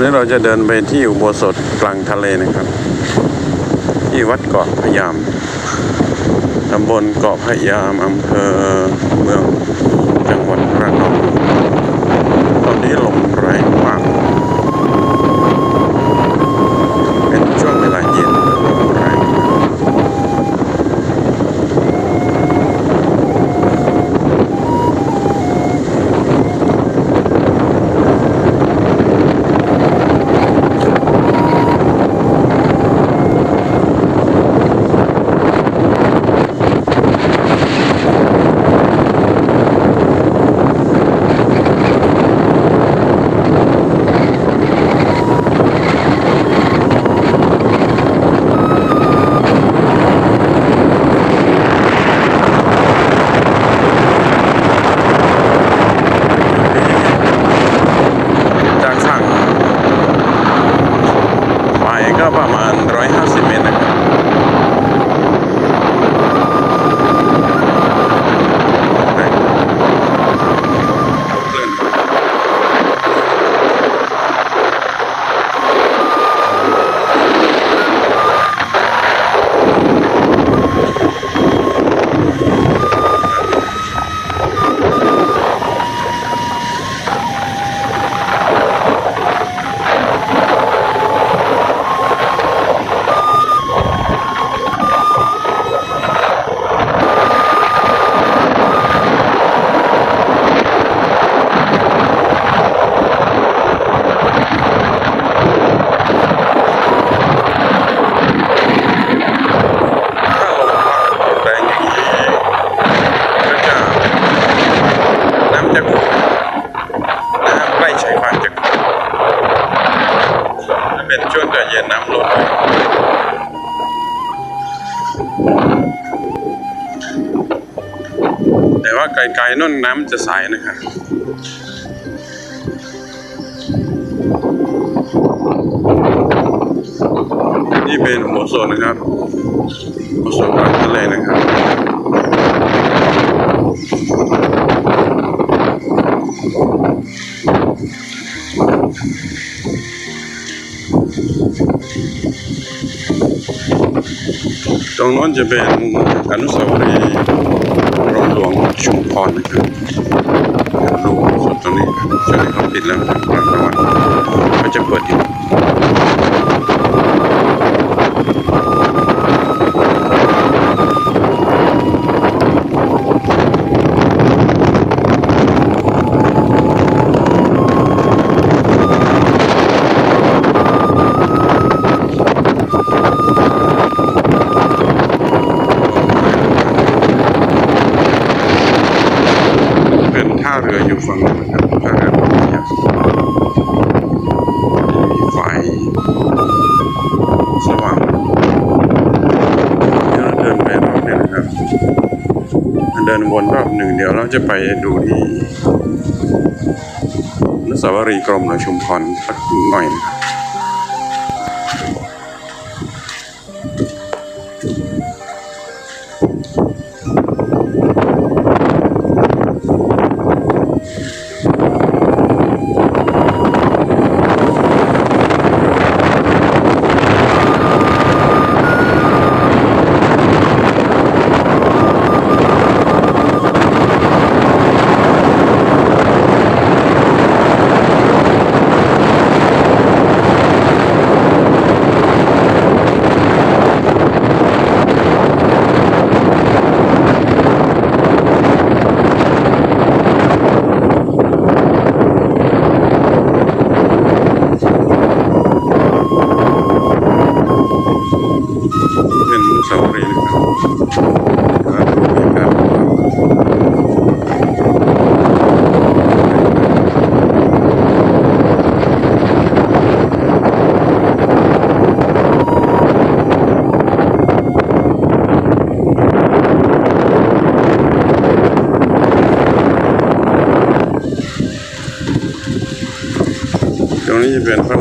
อนนี้เราจะเดินไปที่อุโบสถกลางทะเลนะครับ ที่วัดเกาะพยามตำบลเกาะพยามอำเภอเมือง เป็นช่วงตอนเย็นน้ำลดแต่ว่าไกลๆนู่นน้ำจะใสนะครับนี่เป็นอุโบสถนะครับอุโบสถกลางทะเลนะครับ ตรงโน้นจะเป็นอนุสาวรีย์รมหลวงชุมพรนะครับดูสุดตรงนี้ครับช่วงนี้เขาปิดแล้วนะครับกลางวันก็จะเปิดอีก รืออยู่ฝั่งนู้นนะครับเรือพัทยมีไฟสว่างเดี๋ยวเราเดินไปรอบนี้นะครับ เดินวนรอบหนึ่งเดี๋ยวเราจะไปดูที่นุสาวรีย์กรมหลวงชุมพรสักหน่อยนะครับ ต